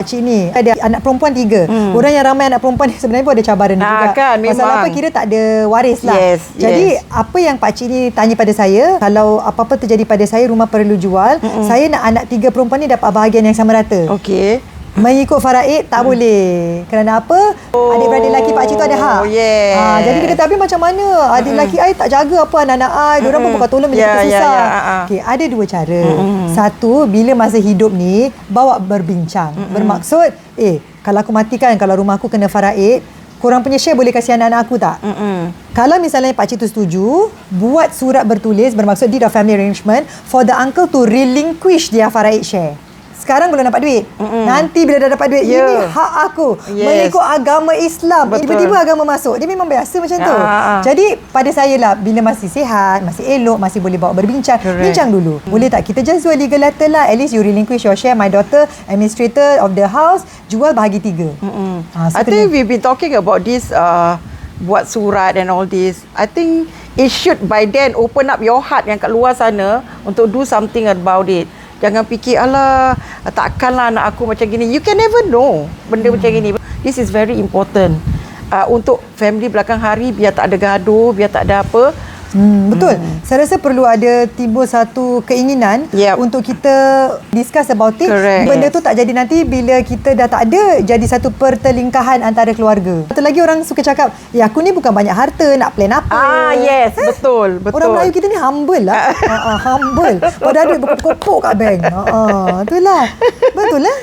Cik ni ada anak perempuan tiga. Hmm. Orang yang ramai anak perempuan sebenarnya pun ada cabaran Ah, juga. kan, Pasal apa kira tak ada waris lah. Yes, Jadi yes. apa yang Pak Cik ni tanya pada saya, kalau apa-apa terjadi pada saya rumah perlu jual, mm saya nak anak tiga perempuan ni dapat bahagian yang sama rata. Okey. Mengikut faraid tak hmm. boleh. Kerana apa? Oh, Adik-beradik lelaki pak cik tu ada hak. yes. Ha, jadi dia kata habis macam mana? Adik lelaki ai tak jaga apa anak-anak ai. Diorang pun bukan tolong bila Ya, kita ya, susah. ya, ha, ha. Okey, ada dua cara. Satu, bila masa hidup ni bawa berbincang. Bermaksud, eh kalau aku matikan kalau rumah aku kena faraid, korang punya share boleh kasih anak-anak aku tak? Mm-mm. Kalau misalnya pak cik tu setuju, buat surat bertulis bermaksud deed of family arrangement for the uncle to relinquish their faraid share. Sekarang belum dapat duit. Mm-mm. Nanti bila dah dapat duit, Ya. ini hak aku. Yes. Mengikut agama Islam. Betul. Tiba-tiba agama masuk. Dia memang biasa macam tu. Ah, ah, ah. Jadi pada saya lah, bila masih sihat, masih elok, masih boleh bawa berbincang, Correct. bincang dulu. Boleh tak kita just jual legal letter lah. At least you relinquish your share. My daughter, administrator of the house, jual bahagi tiga. Mm-mm. Ah, so I think we've been talking about this uh, buat surat and all this. I think it should by then open up your heart yang kat luar sana untuk do something about it. Jangan fikir alah takkanlah anak aku macam gini. You can never know benda macam gini. This is very important. Uh, untuk family belakang hari biar tak ada gaduh, biar tak ada apa. Hmm, betul. Saya rasa perlu ada timbul satu keinginan Yep. untuk kita discuss about it. Correct. Benda tu tak jadi nanti bila kita dah tak ada jadi satu pertelingkahan antara keluarga. Satu lagi orang suka cakap, "Ya aku ni bukan banyak harta, nak plan apa?" Ah yes, betul, betul. Orang Melayu kita ni humble lah. ha, ha, humble. Padahal duit berkopok-kopok kat bank. Ha, ha, itulah. Betul lah.